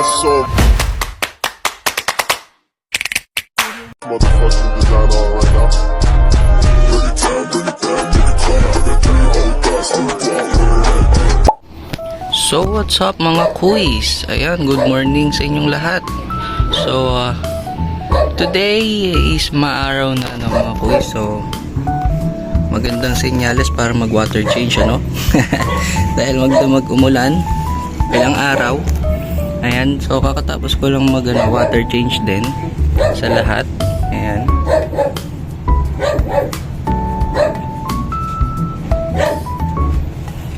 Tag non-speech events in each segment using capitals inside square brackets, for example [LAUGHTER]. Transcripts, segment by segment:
so motherfucking design on right now. So what's up mga kuis? Ayan, good morning sa inyong lahat. So uh, today is maaraw na ano mga kuis. So magandang senyales para mag water change ano. [LAUGHS] Dahil magdamag umulan ilang araw. Ayan, so kakatapos ko lang mag ano, water change din sa lahat. Ayan.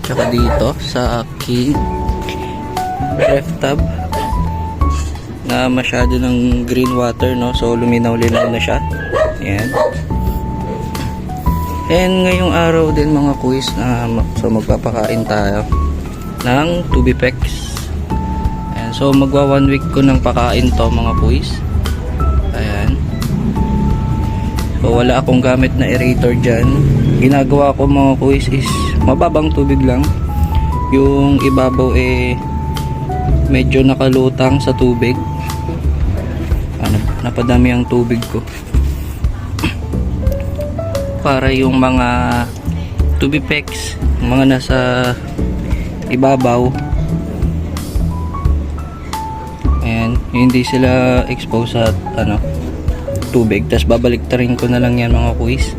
Tsaka dito sa aking ref tub na masyado ng green water no so luminaw-linaw na siya ayan and ngayong araw din mga quiz na so magpapakain tayo ng tubipex so magwa one week ko ng pakain to mga quiz ayan. So wala akong gamit na aerator dyan. Ginagawa ko mga quiz is mababang tubig lang. Yung ibabaw eh medyo nakalutang sa tubig. Ano, napadami ang tubig ko. [CLEARS THROAT] Para yung mga tubipex mga nasa ibabaw hindi sila expose sa ano tubig. Tapos babaliktarin ko na lang yan mga kuis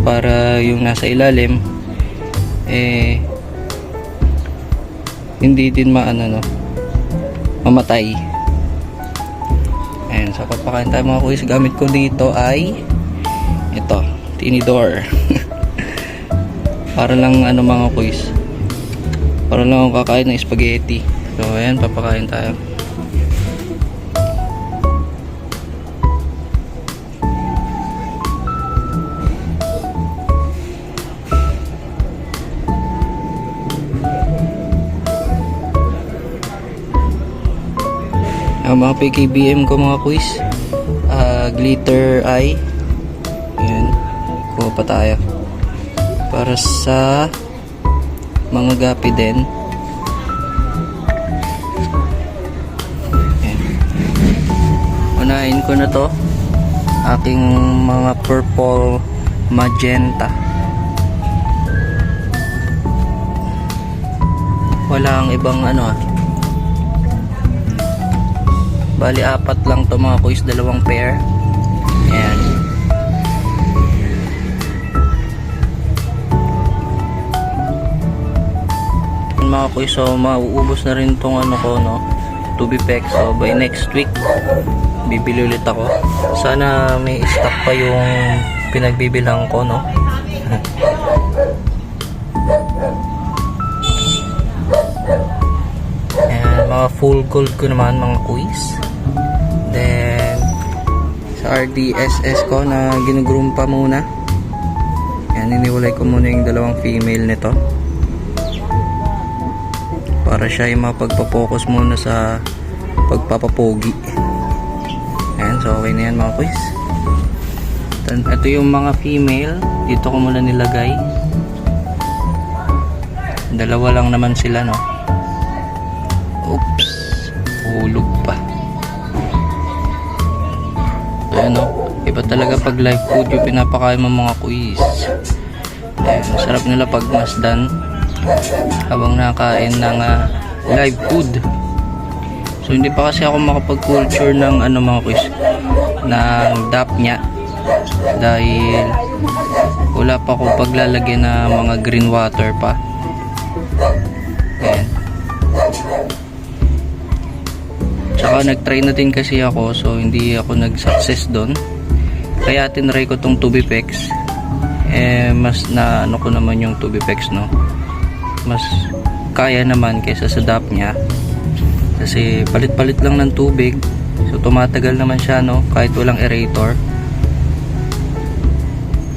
para yung nasa ilalim eh hindi din maano no mamatay. Ayan so papakain tayo mga kuis. Gamit ko dito ay ito tinidor. [LAUGHS] Para lang ano mga kuis para lang kakain ng spaghetti. So ayan papakain tayo ang mga PKBM ko mga quiz Ah, glitter eye. Yan kuha pa tayo. Para sa mga gapi din. Unahin ko na to. Aking mga purple magenta. Wala ang ibang ano ah Bali, apat lang to mga kuis, dalawang pair. Ayan. Mga kuis, so mauubos na rin tong ano ko, no? Tubipex. So, by next week, bibili ulit ako. Sana may stock pa yung pinagbibilang ko, no? [LAUGHS] Ayan, mga full gold ko naman mga quiz. RDSS ko na ginugroom pa muna. Ayan, iniwalay ko muna yung dalawang female nito. Para siya yung mapagpapokus muna sa pagpapapogi. Ayan, so okay na yan mga quiz. Ito yung mga female. Dito ko muna nilagay. Dalawa lang naman sila, no? Oops. Hulog pa. Ayan o. Iba talaga pag live food yung pinapakain mo mga quiz. Ayan. Sarap nila pag masdan. Habang nakakain ng ah, live food. So hindi pa kasi ako makapag-culture ng ano mga quiz. Ng dap niya. Dahil wala pa ako paglalagyan ng mga green water pa. Tsaka nag-try na din kasi ako so hindi ako nag-success doon. Kaya tinry ko tong Tubipex. Eh mas na ano ko naman yung Tubipex no. Mas kaya naman kaysa sa DAP niya. Kasi palit-palit lang ng tubig. So tumatagal naman siya no kahit walang aerator.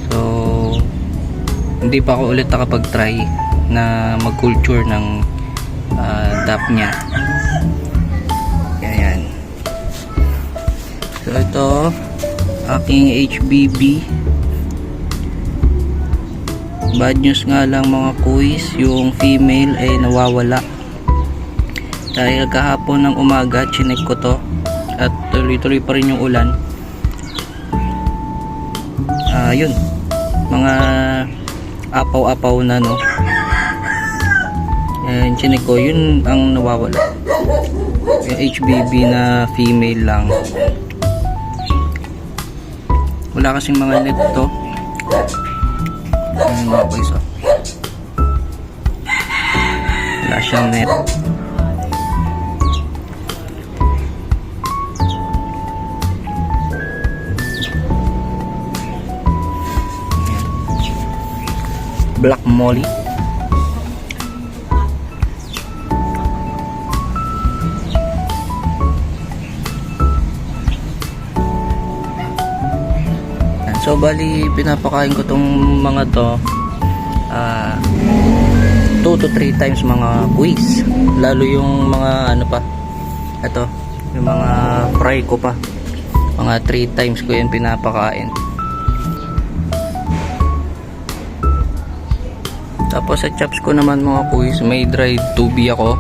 So hindi pa ako ulit nakapag-try na mag-culture ng ah, DAP niya. So ito, aking HBB. Bad news nga lang mga kuis, yung female ay nawawala. Dahil kahapon ng umaga, chinek ko to. At tuloy-tuloy pa rin yung ulan. Ah, yun. Mga apaw-apaw na no. And chinek ko, yun ang nawawala. Yung HBB na female lang. Wala kasing mga net to. Ayun mga boys oh. Wala siyang net. Black Molly. Bali pinapakain ko tong mga to ah 2 to 3 times mga quiz. Lalo yung mga ano pa. Ito, yung mga fry ko pa. Mga 3 times ko yan pinapakain. Tapos sa chops ko naman mga quiz, may dried tubi ako.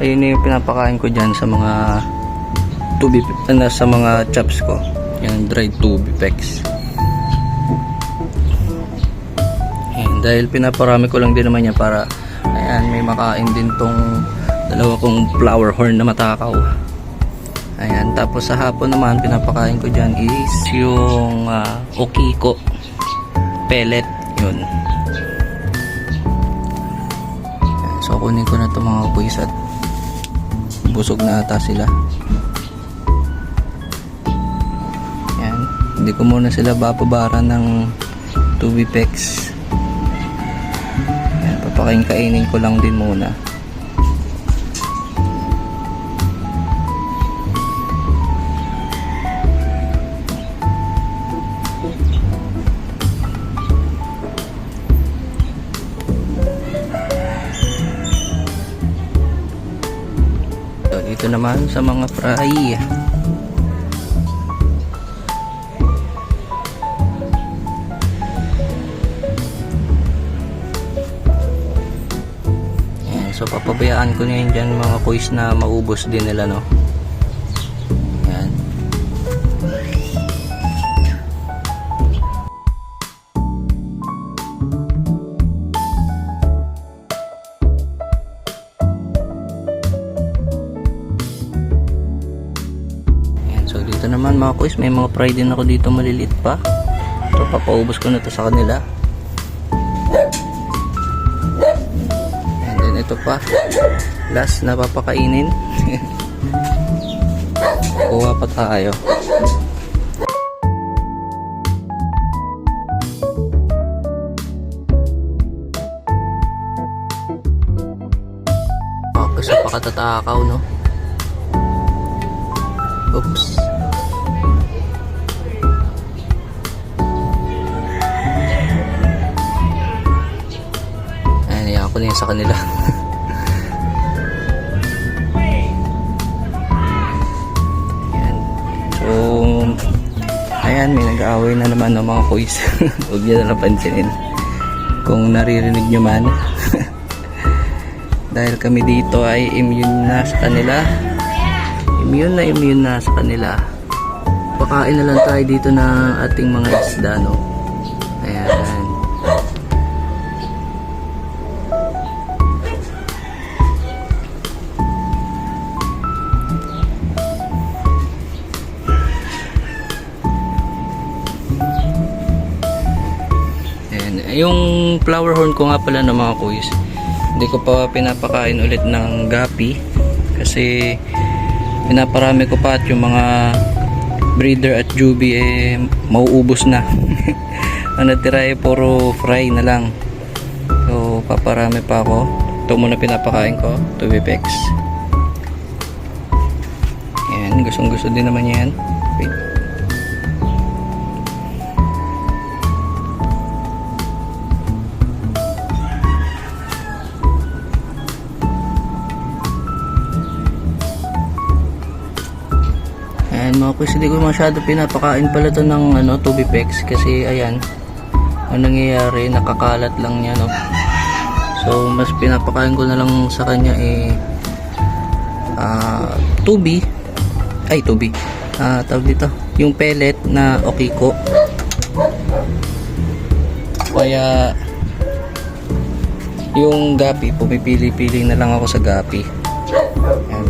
Ayun na yung pinapakain ko dyan sa mga tubi, ano, sa mga chops ko. Yung dried tubi pecks. Dahil pinaparami ko lang din naman yan para ayan, may makain din tong dalawa kong flower horn na matakaw. Ayan, tapos sa hapon naman pinapakain ko dyan is yung ah, okiko pellet yun. So kunin ko na to mga boys at busog na ata sila. Ayan, hindi ko muna sila bababaran ng tubipex. Ayan, papakain kainin ko lang din muna. So, dito naman sa mga fry. Papabayaan ko na yun dyan mga kuis na maubos din nila no. Ayan. Ayan, so dito naman mga kuis may mga fry din ako dito malilit pa. So papaubos ko na to sa kanila. Ito pa. Last na papakainin. [LAUGHS] Kuha pa tayo. Okay, so pakatatakaw, no? Oops. Ayan, iyan ko na sa kanila. [LAUGHS] ayan, may nag-aaway na naman ng mga kuis. [LAUGHS] Huwag nyo na lang pansinin. Kung naririnig nyo man. [LAUGHS] Dahil kami dito ay immune na sa kanila. Immune na immune na sa kanila. Pakain na lang tayo dito ng ating mga isda, no? Ayan. Yung flower horn ko nga pala ng mga kuys, hindi ko pa pinapakain ulit ng gapi kasi pinaparami ko pa at yung mga breeder at jubi eh mauubos na. [LAUGHS] Ang natira eh puro fry na lang. So paparami pa ako. Ito muna pinapakain ko, tubipex. Ayan, gustong gusto din naman yan. Wait. Kuys, hindi ko masyado pinapakain pala to ng ano, tubipex kasi ayan, ang nangyayari, nakakalat lang niya no. So mas pinapakain ko na lang sa kanya eh ah, tubi. Ay tubi. Ah tawag dito. Yung pellet na okiko. Kaya yung gapi pumipili-pili na lang ako sa gapi. Ayan.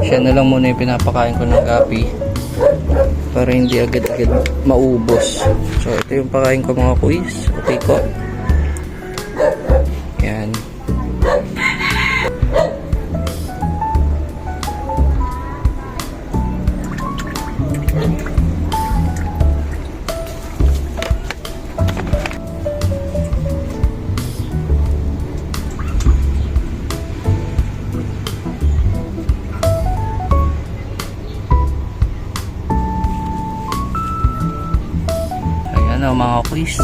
siya na lang muna yung pinapakain ko ng gapi para hindi agad-agad maubos. So ito yung pakain ko mga kuis. Okiko yan O mga quiz.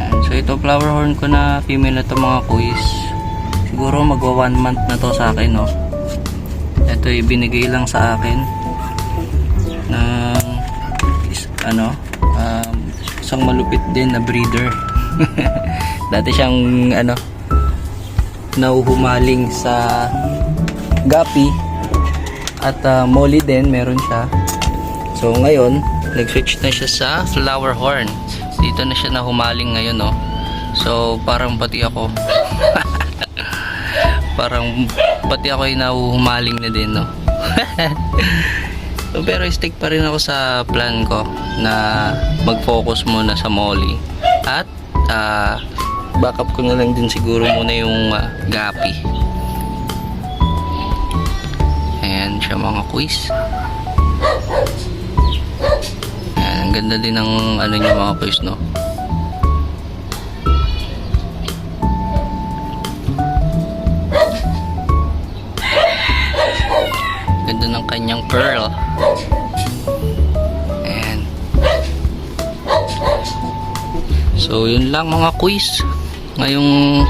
Ayan, so ito flower horn ko na female na to mga quiz. Siguro magwa one month na to sa akin no. Ito ibinigay lang sa akin ng is, ano um, isang malupit din na breeder. [LAUGHS] Dati siyang ano nauhumaling sa gapi at uh, molly din meron siya so ngayon nag-switch na siya sa flower horn. Dito na siya na humaling ngayon no so parang pati ako. [LAUGHS] Parang pati ako ay nahuhumaling na din no [LAUGHS] so, pero stick pa rin ako sa plan ko na mag-focus muna sa molly. At uh, backup ko na lang din siguro muna yung uh, gapi. Ayan siya mga quiz. Ganda din ng ano niya mga quiz, no? Ganda ng kanyang pearl. Ayan. So, yun lang mga quiz. Ngayong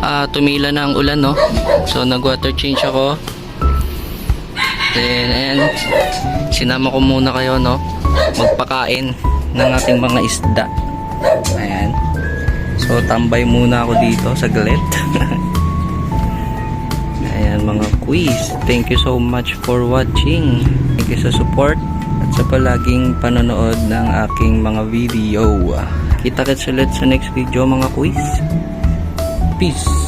ah tumila na ang ulan no so nag water change ako then ayan sinama ko muna kayo no magpakain ng ating mga isda. Ayan. So tambay muna ako dito saglit. [LAUGHS] Ayan mga quiz thank you so much for watching. Thank you sa support at sa palaging panonood ng aking mga video. Kita kits ulit sa next video mga quiz Peace.